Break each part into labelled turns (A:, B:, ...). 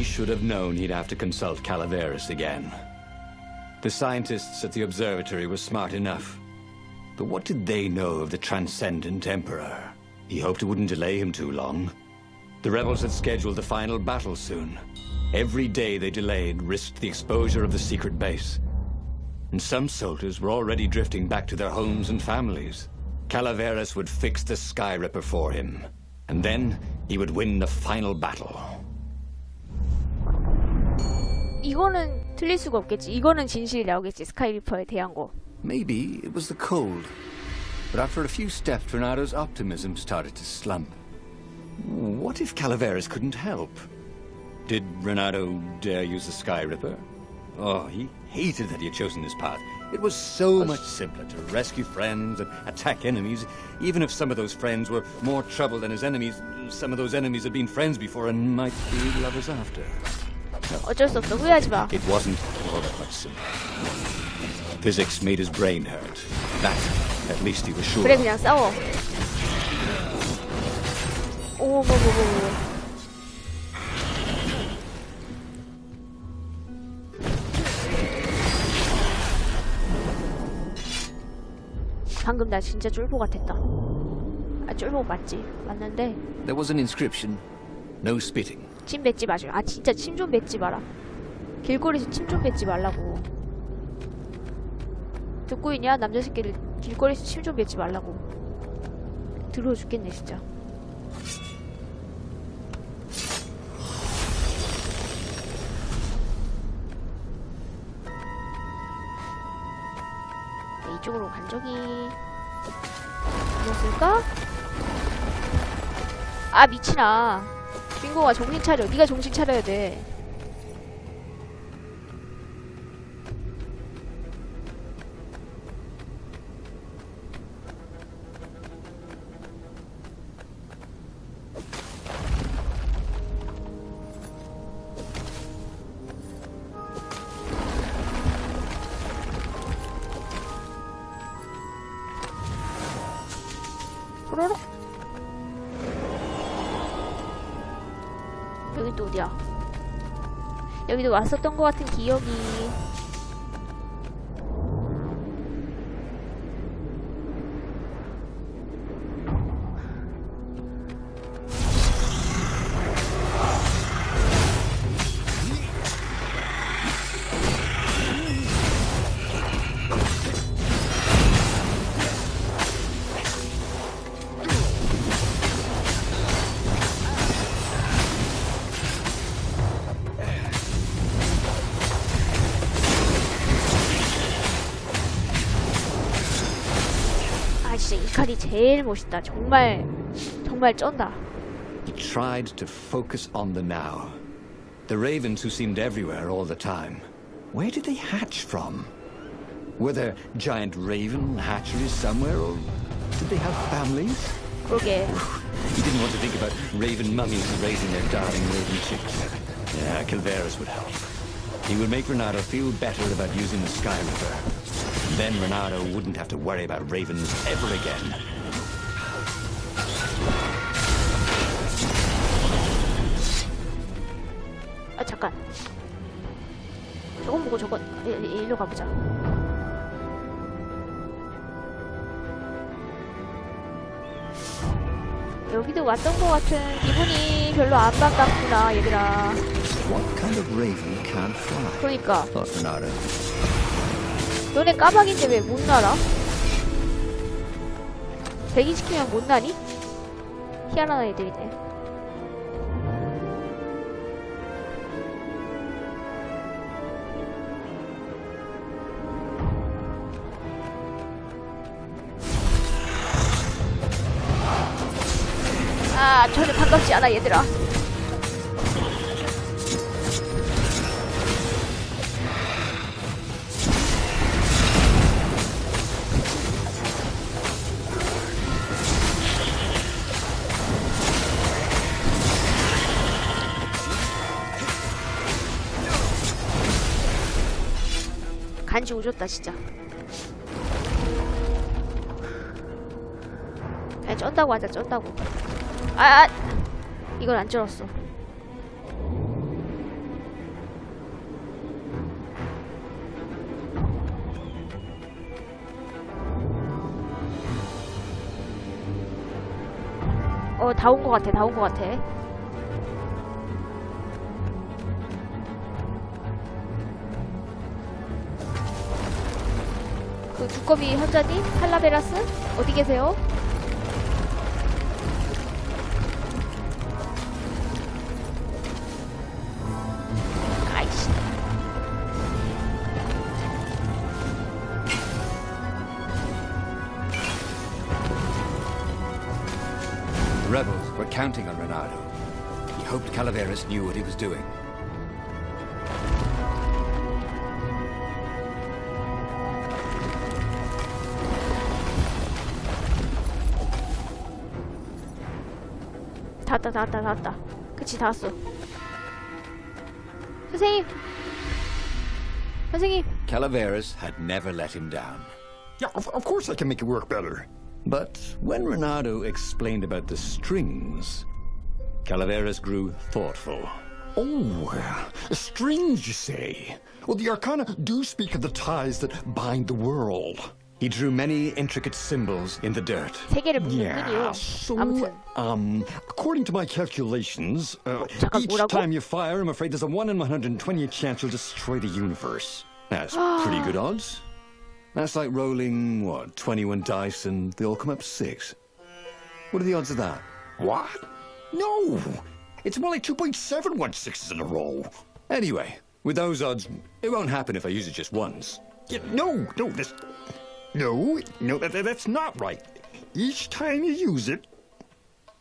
A: He should have known he'd have to consult Calaveras again. The scientists at the observatory were smart enough. But what did they know of the Transcendent Emperor? He hoped it wouldn't delay him too long. The rebels had scheduled the final battle soon. Every day they delayed risked the exposure of the secret base. And some soldiers were already drifting back to their homes and families. Calaveras would fix the Sky Ripper for him. And then he would win the final battle.
B: 이거는 틀릴 수가 없겠지. 이거는 진실이 나오겠지. 스카이리퍼에 대한 거.
A: Maybe it was the cold. But after a few steps, Renado's optimism started to slump. What if Calaveras couldn't help? Did Renado dare use the Sky Ripper? Oh, he hated that he had chosen this path. It was so much simpler to rescue friends and attack enemies, even if some of those friends were more trouble than his enemies. Some of those enemies had been friends before and might be lovers after.
B: 어쩔 수 없어. 후회하지 마.
A: It wasn't all that much simpler. Physics made his brain hurt. That, at least he was sure.
B: 그래. 그냥 싸워. 오뭐뭐뭐 방금 나 진짜 쫄보 같았다. 아 쫄보 맞지? 맞는데
A: There was an inscription. No spitting.
B: 침 뱉지 마죠. 아 진짜 침 좀 뱉지 마라. 길거리에서 침 좀 뱉지 말라고. 듣고 있냐 남자 새끼들 길거리에서 침 좀 뱉지 말라고. 들어 죽겠네 진짜. 네, 이쪽으로 간 적이 있었을까? 아 미친아. 주인공아 정신 차려. 네가 정신 차려야 돼. 뽀로로. 여기 또 어디야? 여기도 왔었던 것 같은 기억이. 아 진짜 이 칼이 제일 멋있다. 정말 정말 쩐다.
A: He tried to focus on the now. The ravens who seemed everywhere all the time. Where did they hatch from? Were there giant raven hatcheries somewhere, or did they have families?
B: 그러게.
A: He didn't want to think about raven mummies raising their darling raven chicks. Yeah, Calveras would help. He would make Renato feel better about using the Sky River. Then Renato wouldn't have to worry about ravens ever again.
B: 아 잠깐. 저건 보고 저건 이- 이- 일로 가보자. 여기도 왔던 것 같은 기분이 별로 안 반갑구나 얘들아.
A: What kind of raven can't fly?
B: 그러니까
A: thought Renato.
B: 너네 까마귀인데 왜 못 날아? 백인시키면 못 나니? 희한한 애들이네. 아, 전혀 반갑지 않아, 얘들아. 조졌다 진짜. 그냥 쩐다고 하자 쩐다고. 아, 아! 이건 안 쩔었어. 어 다온거 같아 다온거 같아. 그 두꺼비 현자님? 칼라베라스? 어디 계세요? 아이씨.
A: The rebels were counting on Renardo. He hoped Calaveras knew what he was doing.
B: 다 왔다, 다 왔다, 다 왔다. 그치, 다 왔어. 선생님! 선생님!
A: Calaveras had never let him down.
C: Yeah, of, of course I can make it work better.
A: But when Renardo explained about the strings, Calaveras grew thoughtful.
C: Oh, uh, strings, you say? Well, the Arcana do speak of the ties that bind the world.
A: He drew many intricate symbols in the dirt.
B: 세계를 묶는군요.
C: Yeah, so,
B: 아무튼.
C: um, according to my calculations, uh,
B: 잠깐,
C: each
B: 뭐라고?
C: time you fire, I'm afraid there's a 1 in 128 chance you'll destroy the universe.
A: That's pretty good odds. That's like rolling, what, 21 dice and they all come up six. What are the odds of that?
C: What? No! It's more like 2.716s in a row.
A: Anyway, with those odds, it won't happen if I use it just once.
C: Yeah, no, no, this. No, no, that, that- that's not right. Each time you use it.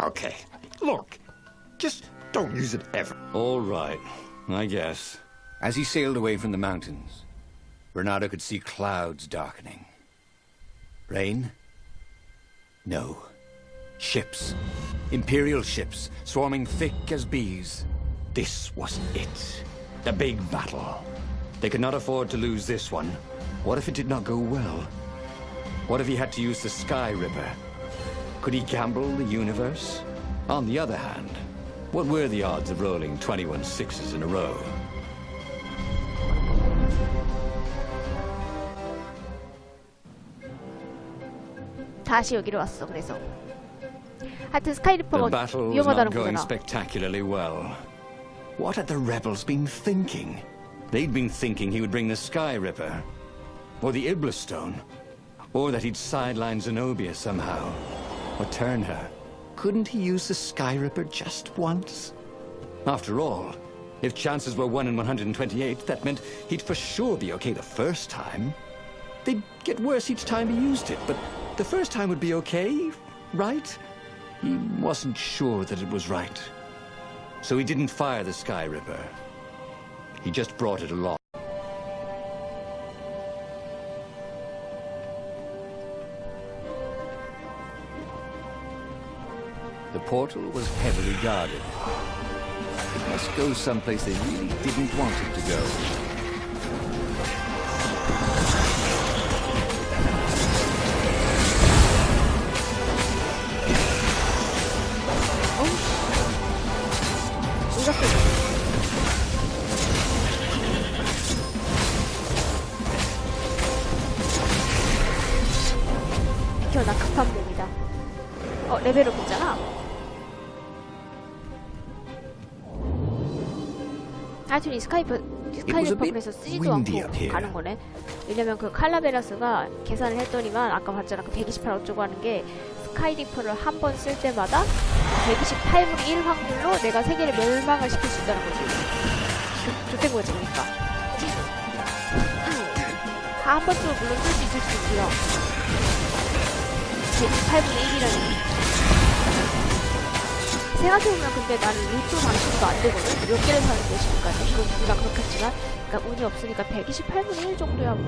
C: Okay, look, just don't use it ever.
A: All right, I guess. As he sailed away from the mountains, Bernardo could see clouds darkening. Rain? No. Ships. Imperial ships, swarming thick as bees. This was it. The big battle. They could not afford to lose this one. What if it did not go well? What if he had to use the Sky Ripper? Could he gamble the universe? On the other hand, what were the odds of rolling 21 sixes in a row?
B: 다시 여기로 왔어, 그래서. 하여튼
A: The
B: 스카이리퍼가
A: battle was
B: 위험하다는
A: not going
B: 거잖아.
A: spectacularly well. What had the rebels been thinking? They'd been thinking he would bring the Sky Ripper, or the Iblis Stone, or that he'd sideline Zenobia somehow, or turn her. Couldn't he use the Sky Ripper just once? After all, if chances were 1 in 128, that meant he'd for sure be okay the first time. They'd get worse each time he used it, but the first time would be okay, right? He wasn't sure that it was right. So he didn't fire the Sky Ripper. He just brought it along. portal was heavily guarded. It must go someplace they really didn't want it to go.
B: 이렇게. 비켜, 나 급한 몸이다. 어, 레벨업 있잖아. 하여튼 이 스카이프, 그래서 쓰지도 않고. 가는 거네. 왜냐면 그 칼라베라스가 계산을 했더니만 아까 봤잖아. 그 128 어쩌고 하는 게 스카이리퍼를 한 번 쓸 때마다 128분의 1 확률로 내가 세계를 멸망을 시킬 수 있다는 거지. 좋- 좋된 거지, 그러니까. 한 번쯤은 물론 쓸 수 있을 수 있고요. 128분의 1이라는. 생각해보면 근데 나는 로또 방식도 안 되거든? 몇 개를 사는 것이니까. 그건 우리가 그렇겠지만. 그러니까 운이 없으니까 128분의 1 정도야 뭐.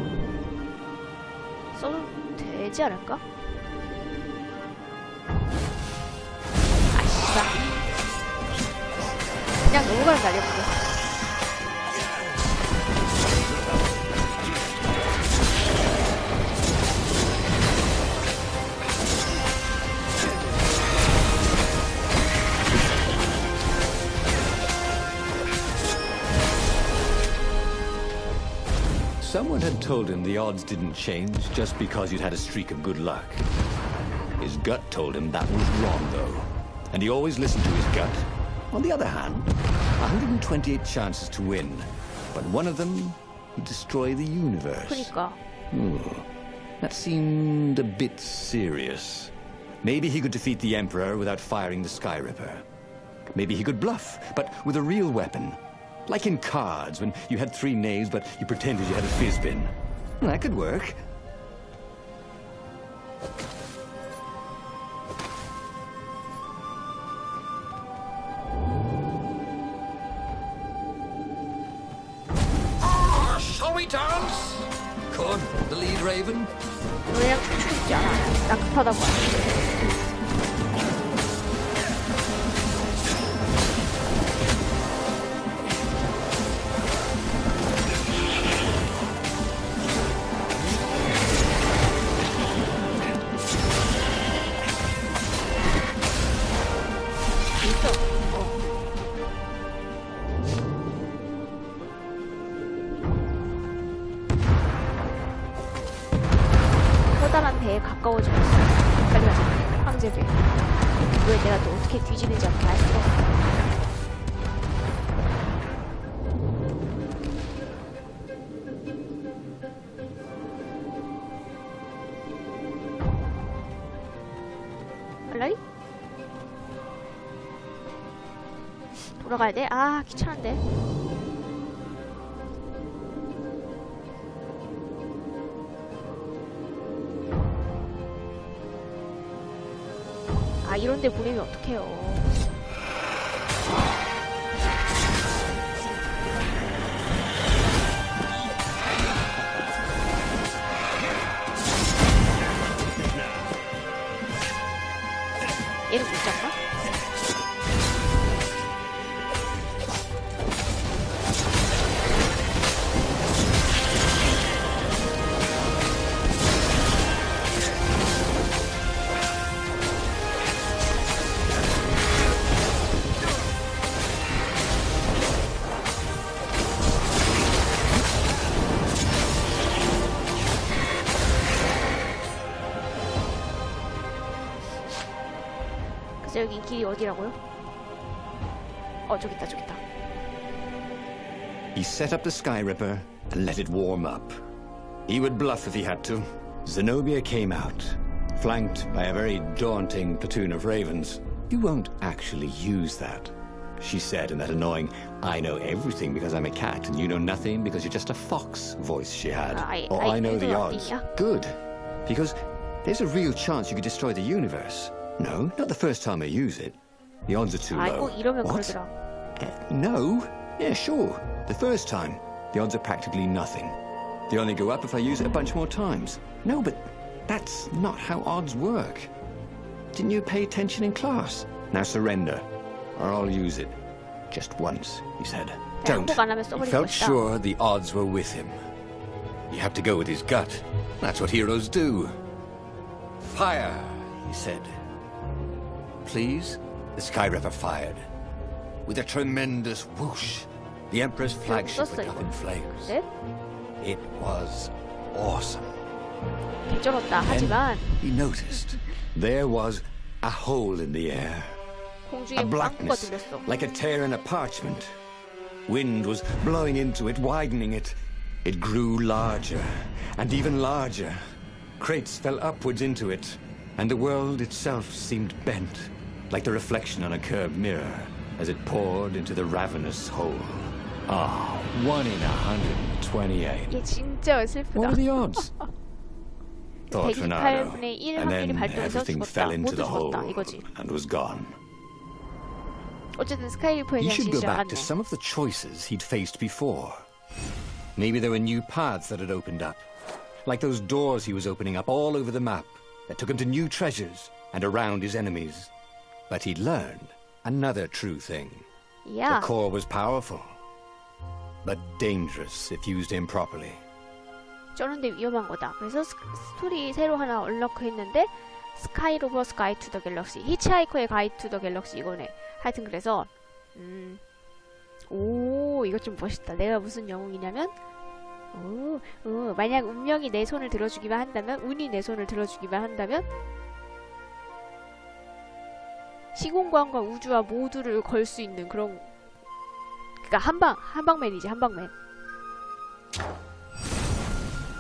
B: 써도 되지 않을까? 아씨발. 그냥 넘어가는 거 아니야, 그게.
A: told him the odds didn't change just because you'd had a streak of good luck. His gut told him that was wrong, though. and he always listened to his gut. On the other hand, 128 chances to win, but one of them, he'd destroy the universe.
B: 그니까
A: Ooh, that seemed a bit serious. Maybe he could defeat the Emperor without firing the Sky Ripper. Maybe he could bluff, but with a real weapon. like in cards, when you had three knaves, but you pretended you had a fizbin. Hmm, that could work. Shall we dance? Good. the lead raven?
B: Yep. Yeah, tak podoba. 어떻게 뒤지는지 알 수가 없어. 빨리? 돌아가야 돼? 아 귀찮은데. 이런데 보내면 어떡해요 얘는 못 잡나? 그래서 여기 길이 어디라고요? 어 저기 있다 저기 있다
A: He set up the Sky Ripper and let it warm up. He would bluff if he had to. Zenobia came out, flanked by a very daunting platoon of ravens. You won't actually use that, she said in that annoying, I know everything because I'm a cat and you know nothing because you're just a fox voice she had.
B: I-
A: or
B: I
A: I know
B: do
A: the
B: not
A: odds.
B: think, yeah.
A: Good. Because there's a real chance you could destroy the universe. No, not the first time I use it. The odds are too
B: 아이
A: low.
B: 꼭 이러면
A: What?
B: 그러더라
A: Uh, no. Yeah, sure. The first time, the odds are practically nothing. They only go up if I use it a bunch more times. No, but that's not how odds work. Didn't you pay attention in class? Now surrender, or I'll use it. Just once, he said. Don't.
B: 항복 안 하면
A: He
B: 써버릴
A: felt
B: 것이다
A: sure the odds were with him. You have to go with his gut. That's what heroes do. Fire, he said. Please? The Sky Ripper fired. With a tremendous whoosh, the Emperor's flagship
B: 썼어,
A: went up
B: 이거.
A: in flames.
B: 네?
A: It was awesome.
B: 개쩔었다
A: Then
B: 하지만
A: he noticed there was a hole in the air.
B: 공중에
A: A
B: 빵꾸가
A: blackness,
B: 뚫렸어
A: like a tear in a parchment. Wind was blowing into it, widening it. It grew larger and even larger. Crates fell upwards into it, and the world itself seemed bent, like the reflection on a curved mirror, as it poured into the ravenous hole. Ah, one in a hundred and twenty-eight.
B: 얘 진짜 슬프다
A: What are the odds? Thought Fernando,
B: 128분의 1
A: and
B: 확률이
A: then
B: 발동해서
A: everything
B: 죽었다.
A: fell into
B: 모두
A: the
B: 죽었다.
A: hole
B: 이거지.
A: and was gone.
B: 어쨌든 스카이리퍼에
A: He
B: 대한
A: should go
B: 진실을
A: back
B: 알았네
A: to some of the choices he'd faced before. Maybe there were new paths that had opened up, like those doors he was opening up all over the map that took him to new treasures and around his enemies. But he'd learned another true thing.
B: 야
A: The core was powerful, but dangerous if used improperly.
B: 쩌는데 위험한 거다. 그래서 스, 스토리 새로 하나 얼럭 했는데 스카이로버스 가이드 투 더 갤럭시 히치하이커의 가이드 투 더 갤럭시 이거네. 하여튼 그래서 음. 오 이거 좀 멋있다. 내가 무슨 영웅이냐면 오, 오 만약 운명이 내 손을 들어주기만 한다면 운이 내 손을 들어주기만 한다면 시공간과 우주와 모두를 걸 수 있는 그런 그니까 한방 한방맨이지 한방맨.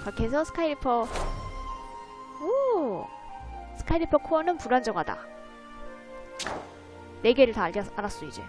B: 그렇게 해서 스카이리퍼. 오! 스카이리퍼 코어는 불안정하다. 네 개를 다 알았, 알았어 이제